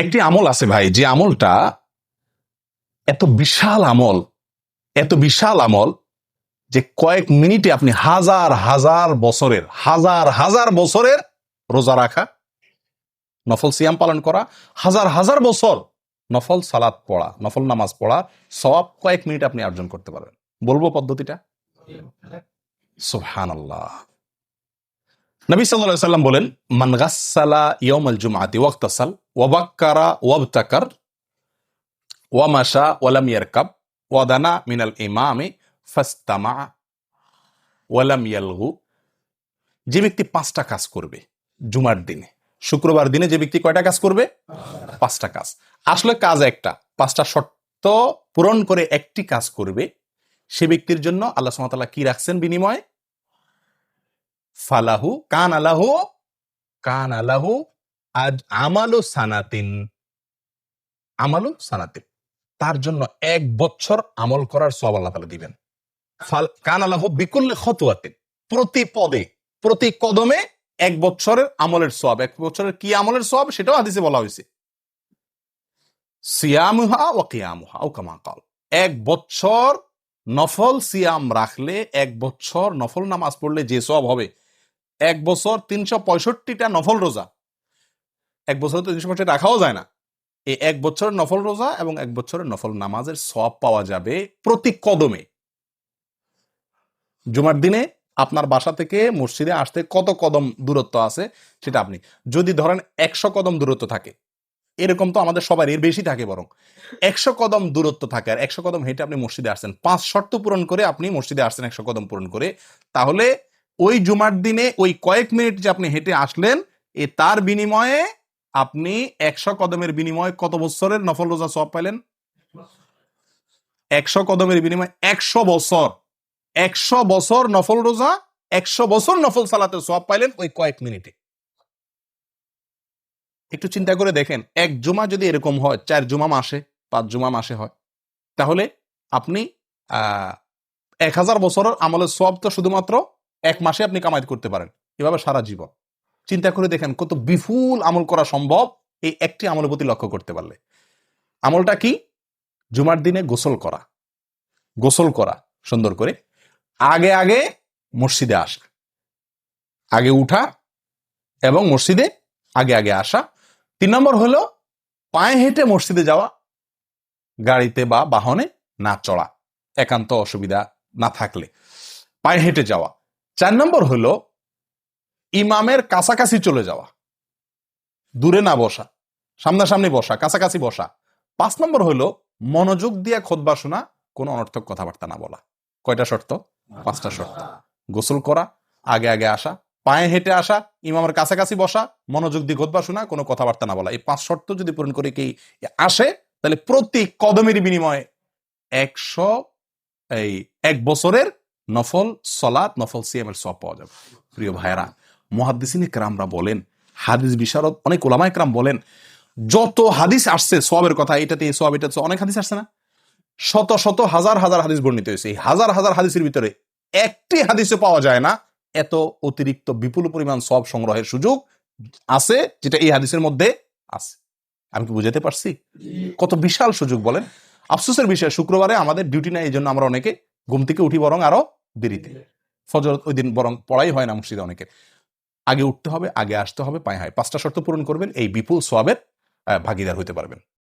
একটি আমল আছে ভাই, যে আমলটা এত বিশাল আমল, এত বিশাল আমল যে কয়েক মিনিটে আপনি হাজার হাজার বছরের, হাজার হাজার বছরের রোজা রাখা, নফল সিয়াম পালন করা, হাজার হাজার বছর নফল সালাত পড়া, নফল নামাজ পড়া সব কয়েক মিনিট আপনি অর্জন করতে পারবেন। বলব পদ্ধতিটা? সুহান আল্লাহ নবী আলাইহি সাল্লাম বলেন, মান গাসসালা ইয়াউমাল জুমআতি ওয়াক্তাসাল ওয়াবাক্কারা ওয়াবতাকার ওয়ামাশা ওয়ালাম ইয়ারকাব ওয়াদানা মিনাল ইমামে ফাস্তামা ওয়ালাম ইয়ালগু। যে ব্যক্তি পাঁচটা কাজ করবে জুমার দিনে, শুক্রবার দিনে যে ব্যক্তি কয়টা কাজ করবে? পাঁচটা কাজ। আসলে কাজ একটা, পাঁচটা শর্ত পূরণ করে একটি কাজ করবে, সে ব্যক্তির জন্য আল্লাহ সুবহানাহু কি রাখছেন বিনিময়ে? ফালাহু কান আলাহু কান আলাহু আজ আমালু সানাতিন। আমালু সানাতিন। তার জন্য এক বছর আমল করার সব আল্লাহ তালা দিবেন। কান আলাহু বিকুল্লে খতুয়াতিন প্রতি পদে, প্রতি কদমে এক বছরের আমলের সব এক বছরের কি আমলের সব সেটাও হাদিসে বলা হয়েছে। সিয়ামুহা ও কিয়ামুহা, ও কামা কাল। এক বছর নফল সিয়াম রাখলে, এক বছর নফল নামাজ পড়লে যে সব হবে এক বছর তিনশো পঁয়ষট্টিটা নফল রোজা। এক বছর তো তিনশো পঁয়ষট্টি রাখাও যায় না। এই এক বছরের নফল রোজা এবং এক বছরের নফল নামাজের সব পাওয়া যাবে প্রতি কদমে। জুমার দিনে আপনার বাসা থেকে মসজিদে আসতে কত কদম দূরত্ব আছে সেটা আপনি যদি ধরেন একশো কদম দূরত্ব থাকে, এরকম তো আমাদের সবার এর বেশি থাকে বরং। একশো কদম দূরত্ব থাকে আর একশো কদম হেঁটে আপনি মসজিদে আসছেন। পাঁচ শর্ত পূরণ করে আপনি মসজিদে আসছেন একশো কদম পূরণ করে। তাহলে ওই জুমার দিনে ওই কয়েক মিনিট যে আপনি হেঁটে আসলেন, এ তার বিনিময়ে আপনি একশো কদমের বিনিময়ে কত বছরের নফল রোজা সব পাইলেন? একশো কদমের বিনিময়ে একশো বছর একশো বছর নফল রোজা, একশো বছর নফল সালাতে সব পাইলেন ওই কয়েক মিনিটে। একটু চিন্তা করে দেখেন, এক জুমা যদি এরকম হয়, চার জুমা মাসে, পাঁচ জুমা মাসে হয়, তাহলে আপনি, আহ, এক হাজার বছরের আমলের সব তো শুধুমাত্র এক মাসে আপনি কামাই করতে পারেন। এভাবে সারা জীবন। চিন্তা করে দেখেন কত বিপুল আমল করা সম্ভব এই একটি আমলের প্রতি লক্ষ্য করতে পারলে। আমলটা কি? জুমার দিনে গোসল করা। গোসল করা, সুন্দর করে। আগে আগে মসজিদে আসা। আগে উঠা এবং মসজিদে আগে আগে আসা। তিন নম্বর হলো পায়ে হেঁটে মসজিদে যাওয়া। গাড়িতে বা বাহনে না চড়া। একান্ত অসুবিধা না থাকলে। পায়ে হেঁটে যাওয়া। চার নম্বর হলো ইমামের কাছাকাছি চলে যাওয়া। দূরে না বসা সামনাসামনি বসা কাছাকাছি বসা। পাঁচ নম্বর হলো মনোযোগ দিয়ে খোদবা শোনা কোনো অনর্থক কথাবার্তা না বলা। কয়টা শর্ত? পাঁচটা শর্ত। গোসল করা আগে আগে আসা পায়ে হেঁটে আসা ইমামের কাছাকাছি বসা মনোযোগ দিয়ে খোদবা শোনা কোনো কথাবার্তা না বলা। এই পাঁচ শর্ত যদি পূরণ করে কি আসে তাহলে প্রতি কদমের বিনিময়ে একশো এই এক বছরের নফল সলাৎ, নফল সিএম এর সব পাওয়া যাবে। প্রিয় ভাইরা মহাদিসিন একরামরা বলেন, হাদিস বিশারদ, অনেক ওলামা একরাম বলেন, যত হাদিস আসছে সবের কথা, এটাতে সব এটাতে অনেক হাদিস আসছে না। শত শত, হাজার হাজার হাদিস বর্ণিত হয়েছে। এই হাজার হাজার হাদিসের ভিতরে একটি হাদিসে পাওয়া যায় না। এত অতিরিক্ত বিপুল পরিমাণ সব সংগ্রহের সুযোগ আছে, যেটা এই হাদিসের মধ্যে আছে। আমি কি বুঝাতে পারছি? কত বিশাল সুযোগ, বলেন। আফসোসের বিষয়, শুক্রবারে আমাদের ডিউটি নাই, এই জন্য আমরা অনেকে ঘুম থেকে উঠি বরং আরও দেরিতে। ফজরত ওই দিন বরং পড়াই হয় না মসজিদে অনেকে। আগে উঠতে হবে, আগে আসতে হবে, পায়ে হয় পাঁচটা শর্ত পূরণ করবেন, এই বিপুল সোয়াবের ভাগিদার হতে পারবেন।